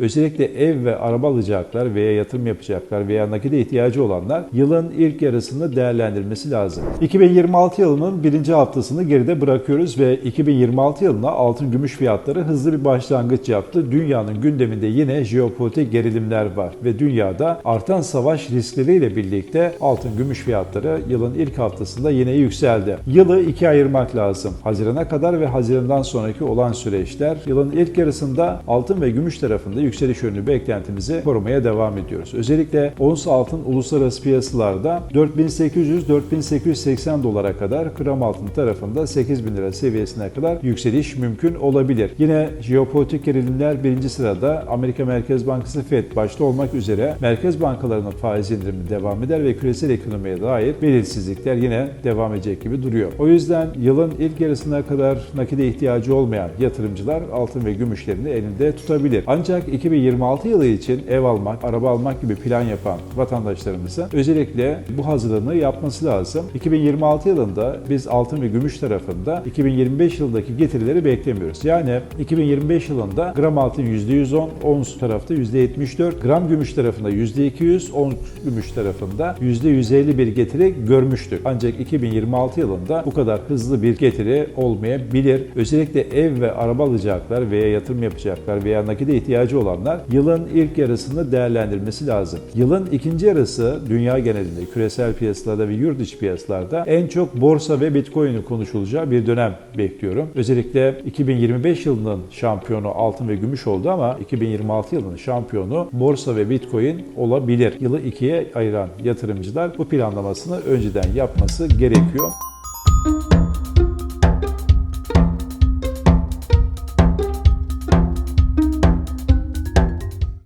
Özellikle ev ve araba alacaklar veya yatırım yapacaklar veya nakide ihtiyacı olanlar yılın ilk yarısını değerlendirmesi lazım. 2026 yılının birinci haftasını geride bırakıyoruz ve 2026 yılına altın gümüş fiyatları hızlı bir başlangıç yaptı. Dünyanın gündeminde yine jeopolitik gerilimler var ve dünyada artan savaş riskleriyle birlikte altın gümüş fiyatları yılın ilk haftasında yine yükseldi. Yılı ikiye ayırmak lazım. Hazirana kadar ve Haziran'dan sonraki olan süreçler yılın ilk yarısında altın ve gümüş tarafında yükseliş yönlü beklentimizi korumaya devam ediyoruz. Özellikle ons altın uluslararası piyasalarda 4800-4880 dolara kadar gram altın tarafında 8000 lira seviyesine kadar yükseliş mümkün olabilir. Yine jeopolitik gerilimler birinci sırada Amerika Merkez Bankası FED başta olmak üzere merkez bankalarının faiz indirimi devam eder ve küresel ekonomiye dair belirsizlikler yine devam edecek gibi duruyor. O yüzden yılın ilk yarısına kadar nakide ihtiyacı olmayan yatırımcılar altın ve gümüşlerini elinde tutabilir. Ancak 2026 yılı için ev almak, araba almak gibi plan yapan vatandaşlarımızın özellikle bu hazırlığını yapması lazım. 2026 yılında biz altın ve gümüş tarafında 2025 yılındaki getirileri beklemiyoruz. Yani 2025 yılında gram altın %110, ons tarafta %74, gram gümüş tarafında %200, ons gümüş tarafında %150 bir getiri görmüştük. Ancak 2026 yılında bu kadar hızlı bir getiri olmayabilir. Özellikle ev ve araba alacaklar veya yatırım yapacaklar veya nakide ihtiyacı olanlar yılın ilk yarısını değerlendirmesi lazım. Yılın ikinci yarısı dünya genelinde küresel piyasalarda ve yurt içi piyasalarda en çok borsa ve bitcoin'in konuşulacağı bir dönem bekliyorum. Özellikle 2025 yılının şampiyonu altın ve gümüş oldu ama 2026 yılının şampiyonu borsa ve bitcoin olabilir. Yılı ikiye ayıran yatırımcılar bu planlamasını önceden yapması gerekiyor.